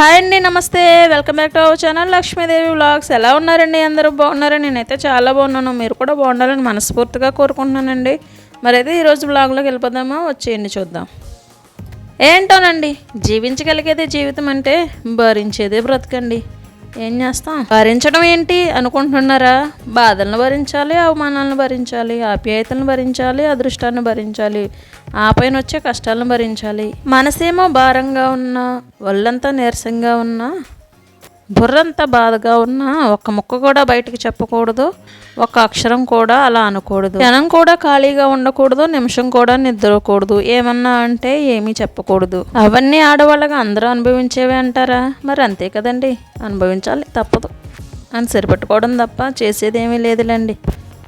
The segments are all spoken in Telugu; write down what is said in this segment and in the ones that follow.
హాయ్ అండి నమస్తే. Welcome back to our channel Lakshmidevi vlogs. ఎలా ఉన్నారండి? అందరూ బాగున్నారని నేనైతే చాలా బాగున్నాను. మీరు కూడా బాగుండాలని మనస్ఫూర్తిగా కోరుకుంటున్నానండి. మరైతే ఈరోజు వ్లాగ్లోకి వెళ్ళిపోదామా? వచ్చేయండి చూద్దాం. ఏంటోనండి? జీవించగలిగేదే జీవితం అంటే భరించేదే బ్రతకండి. ఏం చేస్తాం? భరించడం ఏంటి అనుకుంటున్నారా? బాధలను భరించాలి అవమానాలను భరించాలి ఆప్యాయతలను భరించాలి అదృష్టాన్ని భరించాలి ఆ పైన వచ్చే కష్టాలను భరించాలి. మనసేమో భారంగా ఉన్నా ఒళ్ళంతా నీరసంగా ఉన్నా బుర్రంతా బాధగా ఉన్నా ఒక ముక్క కూడా బయటికి చెప్పకూడదు ఒక అక్షరం కూడా అలా అనకూడదు. జనం కూడా ఖాళీగా ఉండకూడదు నిమిషం కూడా నిద్రకూడదు. ఏమన్నా అంటే ఏమీ చెప్పకూడదు. అవన్నీ ఆడవాళ్ళగా అందరూ అనుభవించేవే అంటారా? మరి అంతే కదండి. అనుభవించాలి తప్పదు. అని సరిపెట్టుకోవడం తప్ప చేసేది ఏమీ లేదులేండి.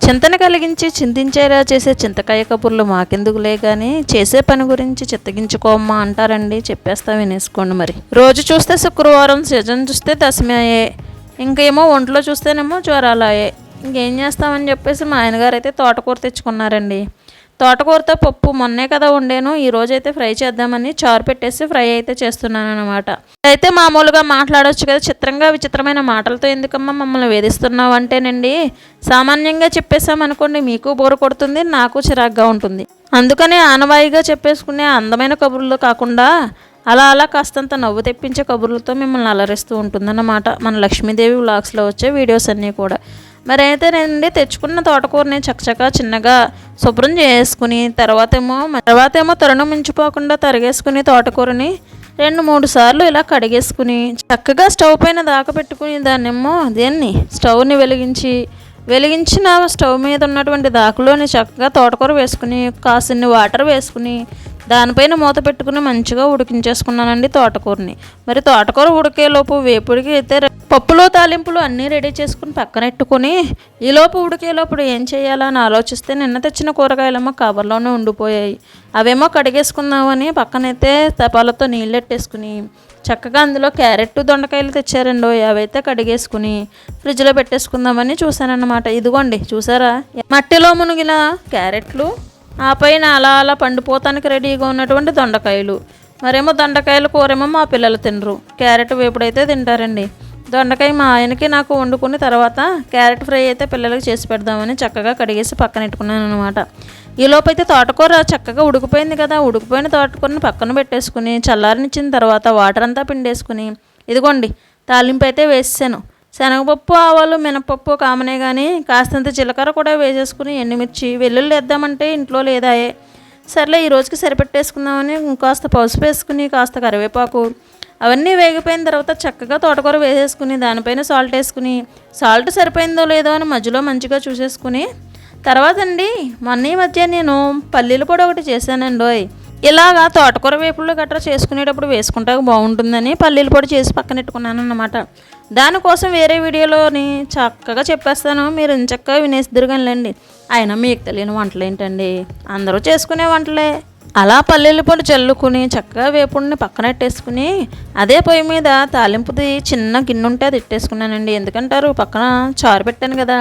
చింతన కలిగించి చింతించేలా చేసే చింతకాయ కబుర్లు మాకెందుకులే కానీ చేసే పని గురించి చిత్తగించుకోమ్మా అంటారండి. చెప్పేస్తా వినేసుకోండి మరి. రోజు చూస్తే శుక్రవారం సీజన్ చూస్తే దశమయ్యే ఇంకేమో ఒంట్లో చూస్తేనేమో జ్వరాలయ్యే. ఇంకేం చేస్తామని చెప్పేసి మా ఆయనగారు అయితే తోటకూర తెచ్చుకున్నారండి. తోటకూరతో పప్పు మొన్నే కదా వండాను ఈ అయితే ఫ్రై చేద్దామని చారు పెట్టేసి ఫ్రై అయితే చేస్తున్నాను అనమాట అయితే మామూలుగా మాట్లాడవచ్చు కదా చిత్రంగా విచిత్రమైన మాటలతో ఎందుకమ్మా మమ్మల్ని వేధిస్తున్నావు అంటేనండి సామాన్యంగా చెప్పేసామనుకోండి మీకు బోరు కొడుతుంది నాకు చిరాగ్గా ఉంటుంది. అందుకనే ఆనవాయిగా చెప్పేసుకునే అందమైన కబుర్లు కాకుండా అలా అలా కాస్తంత నవ్వు తెప్పించే కబుర్లతో మిమ్మల్ని అలరిస్తూ ఉంటుందన్నమాట. మన లక్ష్మీదేవి వ్లాగ్స్లో వచ్చే వీడియోస్ అన్నీ కూడా. మరి అయితే తెచ్చుకున్న తోటకూరని చక్కచక్క చిన్నగా శుభ్రం చేసుకుని తర్వాత ఏమో తర్వాత ఏమో తరుణం మించిపోకుండా తరిగేసుకుని తోటకూరని రెండు మూడు సార్లు ఇలా కడిగేసుకుని చక్కగా స్టవ్ పైన దాక పెట్టుకుని దాన్నేమో దేన్ని? స్టవ్ని వెలిగించి వెలిగించిన స్టవ్ మీద ఉన్నటువంటి దాకులోని చక్కగా తోటకూర వేసుకుని కాసిన్ని వాటర్ వేసుకుని దానిపైన మూత పెట్టుకుని మంచిగా ఉడికించేసుకున్నానండి తోటకూరని. మరి తోటకూర ఉడికేలోపు వేపుడికి అయితే పప్పులో తాలింపులు అన్నీ రెడీ చేసుకుని పక్కనెట్టుకుని ఈలోపు ఉడికేలోపు ఏం చేయాలని ఆలోచిస్తే నిన్న తెచ్చిన కూరగాయలేమో కవర్లోనే ఉండిపోయాయి. అవేమో కడిగేసుకుందామని పక్కనైతే తపాలతో నీళ్ళెట్టేసుకుని చక్కగా అందులో క్యారెట్ దొండకాయలు తెచ్చారండి అవైతే కడిగేసుకుని ఫ్రిడ్జ్లో పెట్టేసుకుందామని చూశానన్నమాట. ఇదిగోండి చూసారా? మట్టిలో మునిగిన క్యారెట్లు ఆ పైన అలా అలా పండిపోతానికి రెడీగా ఉన్నటువంటి దొండకాయలు. మరేమో దొండకాయలు కూరేమో మా పిల్లలు తినరు. క్యారెట్ వేపుడైతే తింటారండి. దొండకాయ మా ఆయనకి నాకు వండుకుని తర్వాత క్యారెట్ ఫ్రై అయితే పిల్లలకి చేసి పెడదామని చక్కగా కడిగేసి పక్కన పెట్టుకున్నాను అనమాట ఈ లోపైతే తోటకూర చక్కగా ఉడికిపోయింది కదా ఉడికిపోయిన తోటకూరని పక్కన పెట్టేసుకుని చల్లారనిచ్చిన తర్వాత వాటర్ అంతా పిండేసుకుని ఇదిగోండి తాలింపు అయితే వేసాను శనగపప్పు ఆవాలు మినపప్పు కామనే కానీ కాస్తంత జీలకర్ర కూడా వేసేసుకుని ఎండుమిర్చి వెల్లుల్లి వేద్దామంటే ఇంట్లో లేదాయే. సర్లే ఈ రోజుకి సరిపెట్టేసుకుందామని కాస్త పసుపు వేసుకుని కాస్త కరివేపాకు అవన్నీ వేగిపోయిన తర్వాత చక్కగా తోటకూర వేసేసుకుని దానిపైన సాల్ట్ వేసుకుని సాల్ట్ సరిపోయిందో లేదో అని మధ్యలో మంచిగా చూసేసుకుని తర్వాత అండి మొన్న ఈ మధ్య నేను పల్లీలు కూడా ఒకటి చేశానండి ఇలాగా తోటకూర వేపుళ్ళు గట్రా చేసుకునేటప్పుడు వేసుకుంటా బాగుంటుందని పల్లీల పొడి చేసి పక్కనెట్టుకున్నాను అన్నమాట దానికోసం వేరే వీడియోలోని చక్కగా చెప్పేస్తాను. మీరు చక్కగా లేండి అయినా మీకు తెలియని వంటలు ఏంటండి? అందరూ చేసుకునే వంటలే. అలా పల్లీల పొడి చల్లుకుని చక్కగా వేపుడిని పక్కనెట్టేసుకుని అదే పొయ్యి మీద తాలింపుది చిన్న గిన్నె ఉంటే అది ఇట్టేసుకున్నానండి. ఎందుకంటారు? పక్కన చారు పెట్టాను కదా.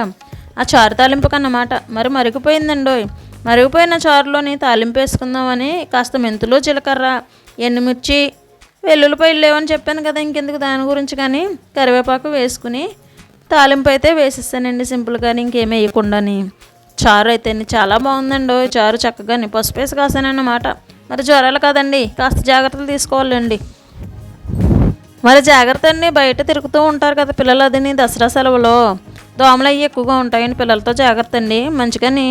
ఆ చారు తాలింపుకి అన్నమాట మరి మరిగిపోయిందండో మరిగిపోయిన చారులోని తాలింపు వేసుకుందామని కాస్త మెంతులు జీలకర్ర ఎండుమిర్చి వెల్లుల్లిపాయలు లేవని చెప్పాను కదా. ఇంకెందుకు దాని గురించి కానీ? కరివేపాకు వేసుకుని తాలింపు అయితే వేసేస్తానండి సింపుల్గా ఇంకేం వేయకుండాని. చారు అయితే చాలా బాగుందండి. చారు చక్కగా పసుపు వేసి కాసానన్నమాట. మరి జ్వరాలు కదండి కాస్త జాగ్రత్తలు తీసుకోవాలండి. మరి జాగ్రత్త అండి బయట తిరుగుతూ ఉంటారు కదా పిల్లలు అదిని దసరా సెలవులో. దోమలు అవి ఎక్కువగా ఉంటాయండి పిల్లలతో జాగ్రత్త అండి మంచిగాని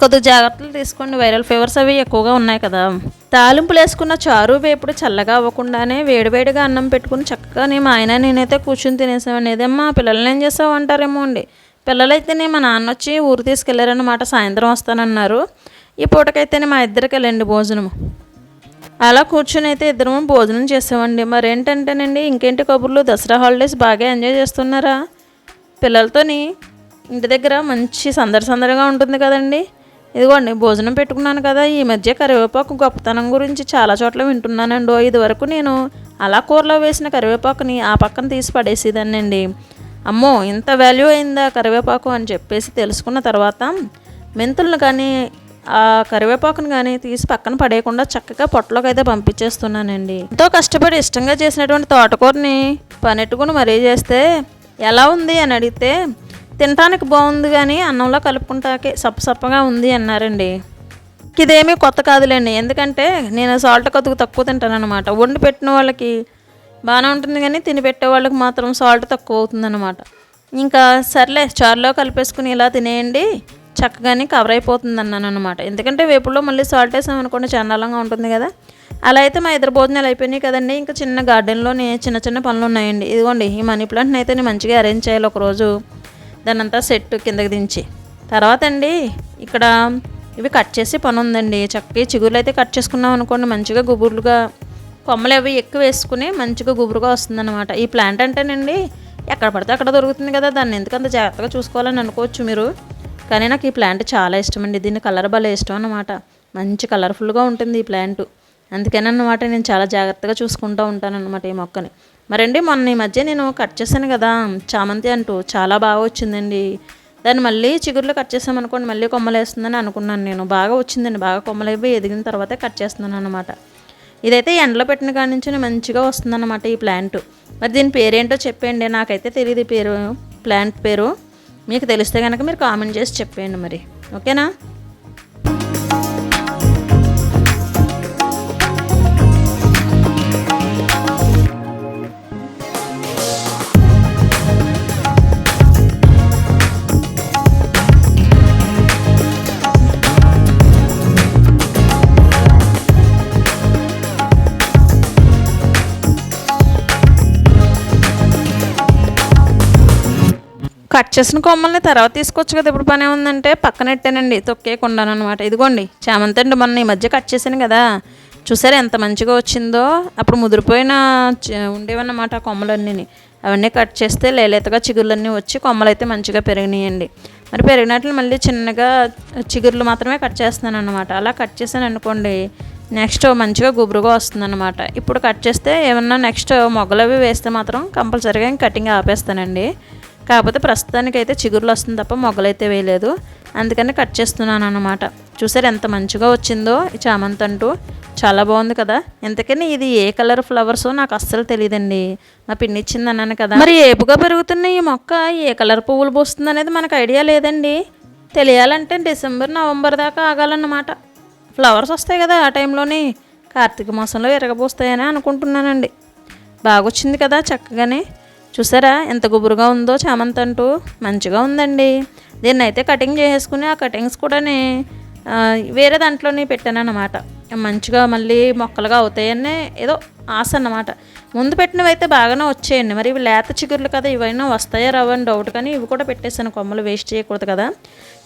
కొద్దిగా జాగ్రత్తలు తీసుకోండి. వైరల్ ఫీవర్స్ అవి ఎక్కువగా ఉన్నాయి కదా. తాలింపులు వేసుకున్న చారు వేపుడు చల్లగా అవ్వకుండానే వేడివేడిగా అన్నం పెట్టుకుని చక్కగా నేను మా ఆయన నేనైతే కూర్చుని తినేసామండి ఏదమ్మా పిల్లల్ని ఏం చేసావు అంటారేమో అండి. పిల్లలైతేనే మా నాన్న వచ్చి ఊరు తీసుకెళ్ళారన్నమాట సాయంత్రం వస్తానన్నారు. ఈ పూటకైతేనే మా ఇద్దరికి వెళ్ళండి భోజనం అలా కూర్చొని అయితే ఇద్దరము భోజనం చేసామండి మరేంటంటేనండి ఇంకేంటి కబుర్లు? దసరా హాలిడేస్ బాగా ఎంజాయ్ చేస్తున్నారా? పిల్లలతోని ఇంటి దగ్గర మంచి సందడి సందడిగా ఉంటుంది కదండి. ఇదిగోండి భోజనం పెట్టుకున్నాను కదా. ఈ మధ్య కరివేపాకు గొప్పతనం గురించి చాలా చోట్ల వింటున్నానండి. ఇది వరకు నేను అలా కూరలో వేసిన కరివేపాకుని ఆ పక్కన తీసి పడేసేదాన్నండి. అమ్మో ఇంత వాల్యూ అయిందా కరివేపాకు అని చెప్పేసి తెలుసుకున్న తర్వాత మెంతులను కానీ ఆ కరివేపాకును కానీ తీసి పక్కన పడేయకుండా చక్కగా పొట్టలోకి అయితే పంపించేస్తున్నానండి. ఎంతో కష్టపడి ఇష్టంగా చేసినటువంటి తోటకూరని పనెట్టుకుని మరీ చేస్తే ఎలా ఉంది అని అడిగితే తినటానికి బాగుంది కానీ అన్నంలో కలుపుకుంటాకే సప్పసప్పగా ఉంది అన్నారండి. ఇదేమీ కొత్త కాదులేండి. ఎందుకంటే నేను సాల్ట్ కొద్దిగా తక్కువ తింటాను అనమాట వండి పెట్టిన వాళ్ళకి బాగానే ఉంటుంది కానీ తిని పెట్టే వాళ్ళకి మాత్రం సాల్ట్ తక్కువ అవుతుందన్నమాట. ఇంకా సర్లే చారులో కలిపేసుకుని ఇలా తినేయండి చక్కగానే కవర్ అయిపోతుంది అన్నాను అనమాట ఎందుకంటే వేపుల్లో మళ్ళీ సాల్ట్ వేసామనుకోండి చండాలంగా ఉంటుంది కదా. అలా అయితే మా ఇద్దరు భోజనాలు అయిపోయినాయి కదండి. ఇంకా చిన్న గార్డెన్లోనే చిన్న చిన్న పనులు ఉన్నాయండి. ఇదిగోండి ఈ మనీ ప్లాంట్ని అయితే నేను మంచిగా అరేంజ్ చేయాలి ఒకరోజు. దానంతా సెట్ కిందకి దించి. తర్వాత అండి ఇక్కడ ఇవి కట్ చేసి పని ఉందండి. చక్కగా చిగురులు అయితే కట్ చేసుకున్నాం అనుకోండి మంచిగా గుబుర్లుగా కొమ్మలు అవి ఎక్కువ వేసుకుని మంచిగా గుబురుగా వస్తుందన్నమాట. ఈ ప్లాంట్ అంటేనండి ఎక్కడ పడితే అక్కడ దొరుకుతుంది కదా దాన్ని ఎందుకంత జాగ్రత్తగా చూసుకోవాలని అనుకోవచ్చు మీరు. కానీ నాకు ఈ ప్లాంట్ చాలా ఇష్టం అండి దీని కలర్ భలే ఇష్టం అన్నమాట. మంచి కలర్ఫుల్గా ఉంటుంది ఈ ప్లాంట్. అందుకేనన్నమాట నేను చాలా జాగ్రత్తగా చూసుకుంటూ ఉంటాను అనమాట ఈ మొక్కని. మరండి మొన్న ఈ మధ్య నేను కట్ చేశాను కదా చామంతి అంటూ చాలా బాగా వచ్చిందండి. దాన్ని మళ్ళీ చిగురులో కట్ చేసామనుకోండి మళ్ళీ కొమ్మలు వేస్తుందని అనుకున్నాను నేను. బాగా వచ్చిందండి బాగా కొమ్మలు అయిపోయి ఎదిగిన తర్వాతే కట్ చేస్తున్నాను అనమాట ఇదైతే ఎండలో పెట్టిన కాడి నుంచి మంచిగా వస్తుందన్నమాట ఈ ప్లాంట్. మరి దీని పేరేంటో చెప్పండి నాకైతే తెలియదు ఈ పేరు ప్లాంట్ పేరు. మీకు తెలిస్తే కనుక మీరు కామెంట్ చేసి చెప్పేయండి మరి. ఓకేనా? చేసిన కొమ్మల్ని తర్వాత తీసుకోవచ్చు కదా. ఇప్పుడు పని ఉందంటే పక్కన పెట్టానండి అనమాట ఇదిగోండి చామంతి అండి మొన్న ఈ మధ్య కట్ చేశాను కదా. చూసారా ఎంత మంచిగా వచ్చిందో? అప్పుడు ముదిరిపోయిన ఉండేవన్నమాట ఆ కొమ్మలన్నీ అవన్నీ కట్ చేస్తే లేలేతగా చిగుర్లన్నీ వచ్చి కొమ్మలు అయితే మంచిగా పెరిగినాయండి. మరి పెరిగినట్లు మళ్ళీ చిన్నగా చిగుర్లు మాత్రమే కట్ చేస్తున్నాను అనమాట అలా కట్ చేశాను అనుకోండి నెక్స్ట్ మంచిగా గుబురుగా వస్తుందన్నమాట. ఇప్పుడు కట్ చేస్తే ఏమన్నా నెక్స్ట్ మొగ్గలు అవి వేస్తే మాత్రం కంపల్సరీగా కటింగ్ ఆపేస్తానండి. కాకపోతే ప్రస్తుతానికి అయితే చిగురులు వస్తుంది తప్ప మొగ్గలైతే వేయలేదు. అందుకని కట్ చేస్తున్నాను అనమాట చూసారు ఎంత మంచిగా వచ్చిందో ఈ చామంతి అంటూ. చాలా బాగుంది కదా. ఎంతకని ఇది ఏ కలర్ ఫ్లవర్స్ నాకు అస్సలు తెలియదండి మా పిన్ని ఇచ్చింది అన్నాను కదా. మరి ఏపుగా పెరుగుతున్న ఈ మొక్క ఏ కలర్ పువ్వులు పూస్తుంది అనేది మనకు ఐడియా లేదండి. తెలియాలంటే డిసెంబర్ నవంబర్ దాకా ఆగాలన్నమాట. ఫ్లవర్స్ వస్తాయి కదా ఆ టైంలోనే. కార్తీక మాసంలో ఎరగబోస్తాయని అనుకుంటున్నానండి. బాగా వచ్చింది కదా చక్కగానే. చూసారా ఎంత గుబురుగా ఉందో చామంతి అంటూ. మంచిగా ఉందండి. దీన్ని అయితే కటింగ్ చేసేసుకుని ఆ కటింగ్స్ కూడా వేరే దాంట్లోనే పెట్టాను అనమాట మంచిగా మళ్ళీ మొక్కలుగా అవుతాయని ఏదో ఆశ అన్నమాట. ముందు పెట్టినవి అయితే బాగానే వచ్చేయండి. మరి ఇవి లేత చిగుర్లు కదా ఇవైనా వస్తాయా రావని డౌట్ కానీ ఇవి కూడా పెట్టేశాను. కొమ్మలు వేస్ట్ చేయకూడదు కదా.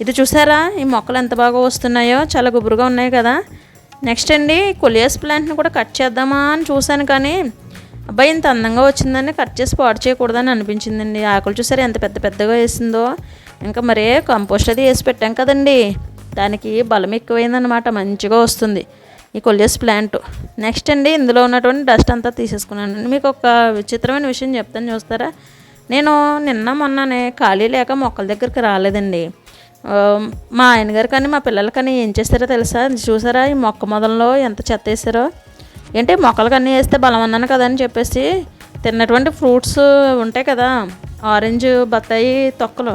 ఇది చూసారా? ఈ మొక్కలు ఎంత బాగా వస్తున్నాయో చాలా గుబురుగా ఉన్నాయి కదా. నెక్స్ట్ అండి కొలియస్ ప్లాంట్ని కూడా కట్ చేద్దామా అని చూశాను కానీ అబ్బాయి ఇంత అందంగా వచ్చిందని కట్ చేసి పాడు చేయకూడదని అనిపించిందండి. ఆకులు చూసారు ఎంత పెద్ద పెద్దగా వేసిందో? ఇంకా మరే కంపోస్ట్ అది వేసి పెట్టాం కదండి. దానికి బలం ఎక్కువైందనమాట మంచిగా వస్తుంది. ఈ కొల్లేస్ ప్లాంట్ నెక్స్ట్ అండి ఇందులో ఉన్నటువంటి డస్ట్ అంతా తీసేసుకున్నాను. మీకు ఒక విచిత్రమైన విషయం చెప్తాను చూస్తారా? నేను నిన్న మొన్ననే ఖాళీ లేక మొక్కల దగ్గరికి రాలేదండి. మా ఆయన గారు కానీ మా పిల్లలు కానీ ఏం చేస్తారో తెలుసా? చూసారా ఈ మొక్క మొదల్లో ఎంత చెత్త వేసారో ఏంటి మొక్కలకు అన్నీ వేస్తే బలం అన్నాను కదా అని చెప్పేసి తిన్నటువంటి ఫ్రూట్స్ ఉంటాయి కదా ఆరెంజ్ బత్తాయి తొక్కలు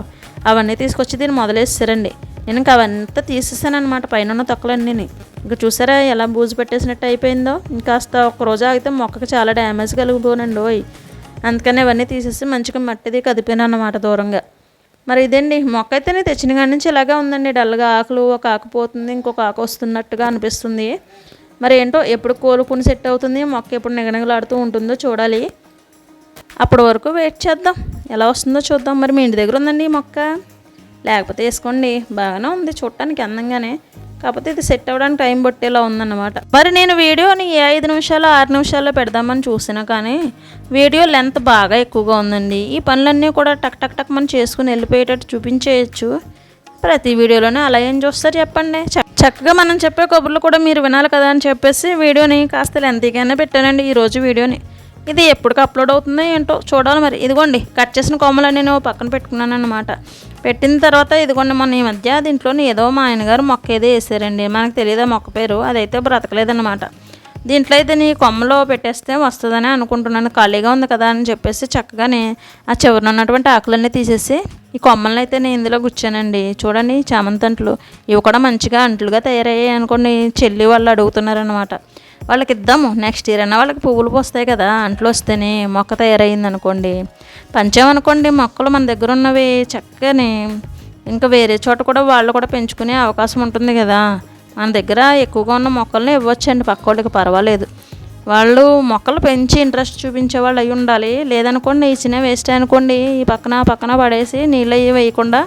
అవన్నీ తీసుకొచ్చి దీన్ని మొదలేసారండి. నేను ఇంకా అవంతా తీసేసాను అనమాట పైన ఉన్న తొక్కలన్నీ ఇంకా చూసారా ఎలా బూజు పెట్టేసినట్టు అయిపోయిందో? ఇంకాస్త ఒక రోజు ఆగితే మొక్కకి చాలా డ్యామేజ్ కలిగిపోనండి ఓయ్. అందుకని అవన్నీ తీసేసి మంచిగా మట్టిది కదిపాను అన్నమాట దూరంగా. మరి ఇదండి మొక్క అయితే నేను తెచ్చిన కాడి నుంచి ఇలాగే ఉందండి డల్గా ఆకులు ఒక ఆకు పోతుంది ఇంకొక ఆకు వస్తున్నట్టుగా అనిపిస్తుంది. మరి ఏంటో ఎప్పుడు కోలుకుని సెట్ అవుతుంది మొక్క ఎప్పుడు నిగనిగలాడుతూ ఉంటుందో చూడాలి. అప్పటి వరకు వెయిట్ చేద్దాం. ఎలా వస్తుందో చూద్దాం. మరి మీ ఇంటి దగ్గర ఉందండి ఈ మొక్క? లేకపోతే వేసుకోండి. బాగానే ఉంది చూడటానికి అందంగానే. కాకపోతే ఇది సెట్ అవ్వడానికి టైం పట్టేలా ఉందన్నమాట. మరి నేను వీడియోని ఏ ఐదు నిమిషాలు ఆరు నిమిషాల్లో పెడదామని చూసినా కానీ వీడియో లెంత్ బాగా ఎక్కువగా ఉందండి. ఈ పనులన్నీ కూడా టక్ టక్ టక్ మనం చేసుకుని వెళ్ళిపోయేటట్టు చూపించేయచ్చు. ప్రతి వీడియోలోనే అలా ఏం చూస్తారు చెప్పండి. చక్కగా మనం చెప్పే కబుర్లు కూడా మీరు వినాలి కదా అని చెప్పేసి వీడియోని కాస్త లెంతీగానే పెట్టానండి ఈరోజు వీడియోని. ఇది ఎప్పటికి అప్లోడ్ అవుతుందో ఏంటో చూడాలి మరి. ఇదిగోండి కట్ చేసిన కొమ్మలు నేను పక్కన పెట్టుకున్నాను అనమాట పెట్టిన తర్వాత ఇదిగోండి మొన్న ఈ మధ్య దీంట్లోని ఏదో మా ఆయనగారు మొక్క ఏదో వేసారండి. మనకు తెలియదు మొక్క పేరు? అదైతే బ్రతకలేదన్నమాట. దీంట్లో అయితే నీ కొమ్మలో పెట్టేస్తే వస్తుందని అనుకుంటున్నాను. ఖాళీగా ఉంది కదా అని చెప్పేసి చక్కగానే ఆ చివరిన ఉన్నటువంటి ఆకులన్నీ తీసేసి ఈ కొమ్మలను అయితే నేను ఇందులో గుచ్చానండి. చూడండి చామంతంట్లు ఇవి కూడా మంచిగా అంట్లుగా తయారయ్యాయి అనుకోండి. చెల్లి వాళ్ళు అడుగుతున్నారనమాట వాళ్ళకి ఇద్దాము నెక్స్ట్ ఇయర్ అయినా వాళ్ళకి పువ్వులు పోస్తాయి కదా. అంట్లు వస్తేనే మొక్క తయారైంది అనుకోండి. పంచామనుకోండి మొక్కలు మన దగ్గర ఉన్నవి చక్కని ఇంకా వేరే చోట కూడా వాళ్ళు కూడా పెంచుకునే అవకాశం ఉంటుంది కదా. మన దగ్గర ఎక్కువగా ఉన్న మొక్కల్ని ఇవ్వచ్చండి. పక్క వాళ్ళకి పర్వాలేదు. వాళ్ళు మొక్కలు పెంచి ఇంట్రెస్ట్ చూపించే వాళ్ళు అయి ఉండాలి. లేదనుకోండి ఇచ్చిన వేస్ట్ అనుకోండి ఈ పక్కన పక్కన పడేసి నీళ్ళు అవి వేయకుండా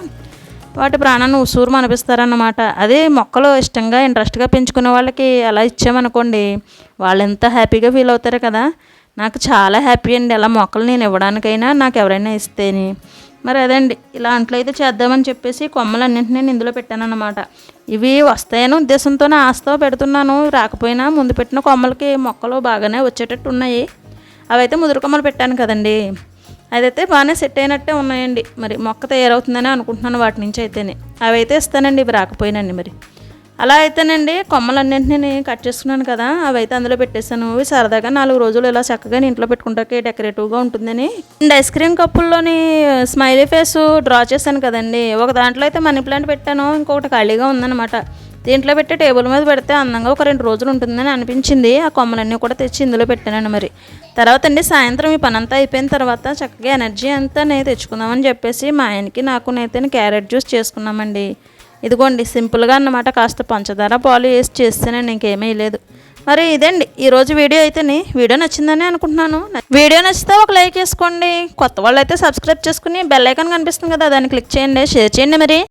వాటి ప్రాణాన్ని ఉసూరు అనిపిస్తారన్నమాట. అదే మొక్కలు ఇష్టంగా ఇంట్రెస్ట్గా పెంచుకునే వాళ్ళకి అలా ఇచ్చామనుకోండి వాళ్ళు ఎంత హ్యాపీగా ఫీల్ అవుతారు కదా. నాకు చాలా హ్యాపీ అండి. అలా మొక్కలు నేను ఇవ్వడానికైనా నాకు ఎవరైనా ఇస్తేని. మరి అదండి ఇలాంట్లో అయితే చేద్దామని చెప్పేసి కొమ్మలన్నింటినీ నేను ఇందులో పెట్టానన్నమాట. ఇవి వస్తాయని ఉద్దేశంతో ఆస్తో పెడుతున్నాను. రాకపోయినా ముందు పెట్టిన కొమ్మలకి మొక్కలు బాగానే వచ్చేటట్టు ఉన్నాయి. అవైతే ముదురు కొమ్మలు పెట్టాను కదండి. అదైతే బాగానే సెట్ అయినట్టే ఉన్నాయండి. మరి మొక్క తయారవుతుందని అనుకుంటున్నాను వాటి నుంచి అయితేనే. అవైతే ఇస్తానండి ఇవి రాకపోయినండి మరి. అలా అయితేనండి కొమ్మలన్నింటినీ కట్ చేసుకున్నాను కదా అవి అయితే అందులో పెట్టేశాను. ఇవి సరదాగా నాలుగు రోజులు ఇలా చక్కగా నేను ఇంట్లో పెట్టుకుంటాకే డెకరేటివ్గా ఉంటుందని. అండ్ ఐస్ క్రీమ్ కప్పుల్లోని స్మైలీ ఫేస్ డ్రా చేశాను కదండి. ఒక దాంట్లో అయితే మనీ ప్లాంట్ పెట్టాను ఇంకొకటి ఖాళీగా ఉందన్నమాట. దీంట్లో పెట్టి టేబుల్ మీద పెడితే అందంగా ఒక రెండు రోజులు ఉంటుందని అనిపించింది. ఆ కొమ్మలన్నీ కూడా తెచ్చి ఇందులో పెట్టానండి మరి. తర్వాత అండి సాయంత్రం ఈ పని అంతా అయిపోయిన తర్వాత చక్కగా ఎనర్జీ అంతా నేను తెచ్చుకుందామని చెప్పేసి మా ఆయనకి నాకు నైతే క్యారెట్ జ్యూస్ చేసుకున్నామండి. ఇదిగోండి సింపుల్గా అన్నమాట కాస్త పంచదార పాలు వేసి చేస్తేనండి ఇంకేమీ లేదు. మరి ఇదండి ఈరోజు వీడియో అయితేనే వీడియో నచ్చిందని అనుకుంటున్నాను. వీడియో నచ్చితే ఒక లైక్ వేసుకోండి. కొత్త వాళ్ళు అయితే సబ్స్క్రైబ్ చేసుకుని బెల్ ఐకాన్ కనిపిస్తుంది కదా దాన్ని క్లిక్ చేయండి షేర్ చేయండి మరి.